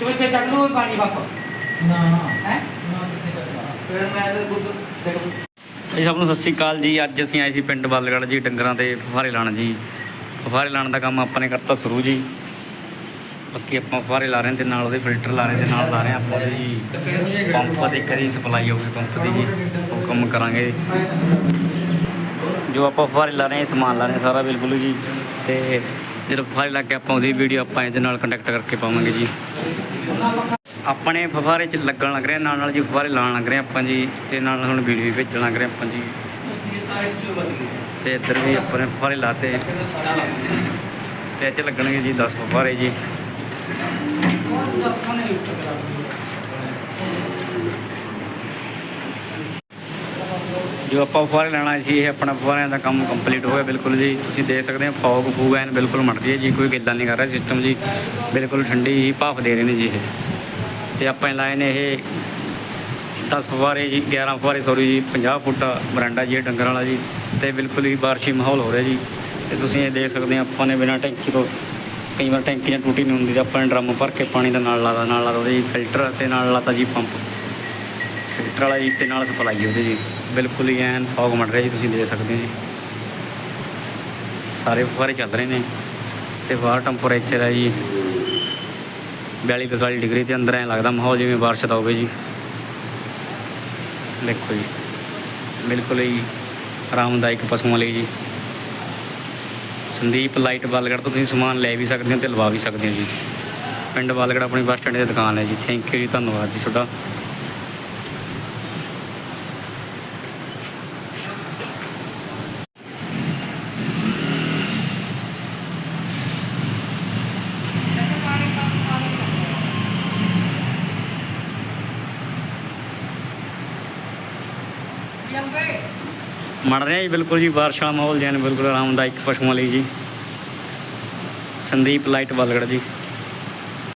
ਚੋਚੇ ਚੱਕ ਲੂ ਪਾਣੀ ਵਾਪਸ ਨਾ ਹੈ ਫਿਰ ਮੈਂ ਤੇ ਦੁੱਧ ਦੇਖੋ ਜੀ, ਸਭ ਨੂੰ ਸਤਿ ਸ਼੍ਰੀ ਅਕਾਲ ਜੀ। ਅੱਜ ਅਸੀਂ ਆਏ ਸੀ ਪਿੰਡ ਬਲਗੜ੍ਹ ਜੀ, ਡੰਗਰਾਂ ਤੇ ਫੁਹਾਰੇ ਲਾਣ ਜੀ। ਫੁਹਾਰੇ ਲਾਣ ਦਾ ਕੰਮ ਆਪਾਂ ਨੇ ਕਰਤਾ ਸ਼ੁਰੂ ਜੀ। ਬਾਕੀ ਆਪਾਂ ਫੁਹਾਰੇ ਲਾ ਰਹੇ ਹਾਂ ਤੇ ਨਾਲ ਉਹਦੇ ਫਿਲਟਰ ਲਾ ਰਹੇ ਤੇ ਨਾਲ ਲਾ ਰਹੇ ਹਾਂ ਆਪਾਂ ਉਹਦੇ ਜੀ। ਪੰਪ ਦੀ ਕਰੀ ਸਪਲਾਈ ਹੋਊਗੀ ਪੰਪ ਦੀ ਜੀ। ਉਹ ਕੰਮ ਕਰਾਂਗੇ। ਜੋ ਆਪਾਂ ਫੁਹਾਰੇ ਲਾ ਰਹੇ ਹਾਂ, ਸਮਾਨ ਲਾ ਰਹੇ ਸਾਰਾ ਬਿਲਕੁਲ ਜੀ। ਤੇ ਜਦੋਂ ਫੁਹਾਰੇ ਲਾ ਕੇ ਆਪਾਂ ਉਹਦੀ ਵੀਡੀਓ ਆਪਾਂ ਇਹਦੇ ਨਾਲ ਕੰਟੈਕਟ ਕਰਕੇ ਪਾਵਾਂਗੇ ਜੀ। ਆਪਣੇ ਫੁਹਾਰੇ ਚ ਲੱਗਣ ਲੱਗ ਰਿਹਾ ਨਾਲ ਨਾਲ ਜੀ ਫੁਹਾਰੇ ਲਾਉਣ ਲੱਗ ਰਹੇ ਆਪਾਂ ਜੀ, ਤੇ ਨਾਲ ਹੁਣ ਵੀਡੀਓ ਵੀ ਭੇਜਣ ਲੱਗ ਰਹੇ ਆਪਾਂ ਜੀ। ਤੇ ਇੱਧਰ ਵੀ ਆਪਾਂ ਨੇ ਫੁਹਾਰੇ ਲਾਤੇ। ਤੇ ਇਹ ਚ ਲੱਗਣਗੇ ਜੀ 10 ਫੁਹਾਰੇ ਜੀ। ਜੋ ਆਪਾਂ ਫੁਹਾਰੇ ਲੈਣਾ ਸੀ, ਇਹ ਆਪਣਾ ਫੁਹਾਰਿਆਂ ਦਾ ਕੰਮ ਕੰਪਲੀਟ ਹੋ ਗਿਆ ਬਿਲਕੁਲ ਜੀ। ਤੁਸੀਂ ਦੇਖ ਸਕਦੇ ਹੋ, ਫੌਗ ਫੂਗ ਐਨ ਬਿਲਕੁਲ ਮੜਦੀ ਹੈ ਜੀ, ਕੋਈ ਗਿੱਲਾ ਨਹੀਂ ਕਰ ਰਿਹਾ ਸਿਸਟਮ ਜੀ। ਬਿਲਕੁਲ ਠੰਡੀ ਹੀ ਭਾਫ ਦੇ ਰਹੇ ਨੇ ਜੀ ਇਹ। ਤੇ ਆਪਾਂ ਲਾਏ ਨੇ ਇਹ 10 ਫੁਹਾਰੇ ਜੀ 11 ਫੁਹਾਰੇ ਸੌਰੀ ਜੀ 50 ਫੁੱਟ ਬਰਾਂਡਾ ਜੀ, ਇਹ ਡੰਗਰ ਵਾਲਾ ਜੀ। ਤੇ ਬਿਲਕੁਲ ਹੀ ਬਾਰਿਸ਼ੀ ਮਾਹੌਲ ਹੋ ਰਿਹਾ ਜੀ। ਤੇ ਤੁਸੀਂ ਇਹ ਦੇਖ ਸਕਦੇ ਹੋ, ਆਪਾਂ ਨੇ ਬਿਨਾਂ ਟੈਂਕੀ ਤੋਂ ਕਈ ਵਾਰ ਟੈਂਕੀ ਜਾਂ ਟੂਟੀ ਨਹੀਂ ਹੁੰਦੀ, ਤਾਂ ਆਪਾਂ ਨੇ ਡਰਮ ਭਰ ਕੇ ਪਾਣੀ ਦਾ ਨਾਲ ਲਾਦਾ ਨਾਲ ਲਾਦਾ ਉਹਦੇ ਜੀ, ਫਿਲਟਰ ਤੇ ਨਾਲ ਲਾਤਾ ਜੀ ਪੰਪ। ਫਿਲਟਰ ਵਾਲਾ ਜੀ, ਤੇ ਨਾਲ ਸਪਲਾਈ ਉਹਦੇ ਜੀ। ਬਿਲਕੁਲ ਹੀ ਐਨ ਫੌਗ ਮੜ ਰਿਹਾ ਜੀ ਤੁਸੀਂ ਦੇਖ ਸਕਦੇ ਹੋ ਜੀ। ਸਾਰੇ ਫੁਹਾਰੇ ਚੱਲ ਰਹੇ ਨੇ ਤੇ ਬਾਹਰ ਟੈਂਪਰੇਚਰ ਹੈ ਜੀ। 42 45 ਡਿਗਰੀ 'ਤੇ ਅੰਦਰ ਐ ਲੱਗਦਾ ਮਾਹੌਲ ਜਿਵੇਂ ਬਾਰਿਸ਼ ਦਾ ਹੋਵੇ ਜੀ। ਦੇਖੋ ਜੀ, ਬਿਲਕੁਲ ਹੀ ਆਰਾਮਦਾਇਕ ਪਸ਼ੂਆਂ ਲਈ ਜੀ। ਸੰਦੀਪ ਲਾਈਟ ਬਾਲਗੜ ਤੋਂ ਤੁਸੀਂ ਸਮਾਨ ਲੈ ਵੀ ਸਕਦੇ ਹੋ ਤੇ ਲਵਾ ਵੀ ਸਕਦੇ ਹੋ ਜੀ। ਪਿੰਡ ਬਾਲਗੜ ਆਪਣੀ ਬੱਸ ਸਟੈਂਡ ਦੀ ਦੁਕਾਨ ਹੈ ਜੀ। ਥੈਂਕ ਯੂ ਜੀ, ਧੰਨਵਾਦ ਜੀ ਤੁਹਾਡਾ। ਮੜ ਰਿਹਾ ਜੀ, ਬਿਲਕੁਲ ਜੀ, ਬਾਰਿਸ਼ ਵਾਲਾ ਮਾਹੌਲ, ਜੈਨ ਬਿਲਕੁਲ ਆਰਾਮਦਾਇਕ ਪਸ਼ੂਆਂ ਲਈ ਜੀ। ਸੰਦੀਪ ਲਾਈਟ ਬਾਲਗੜ ਜੀ।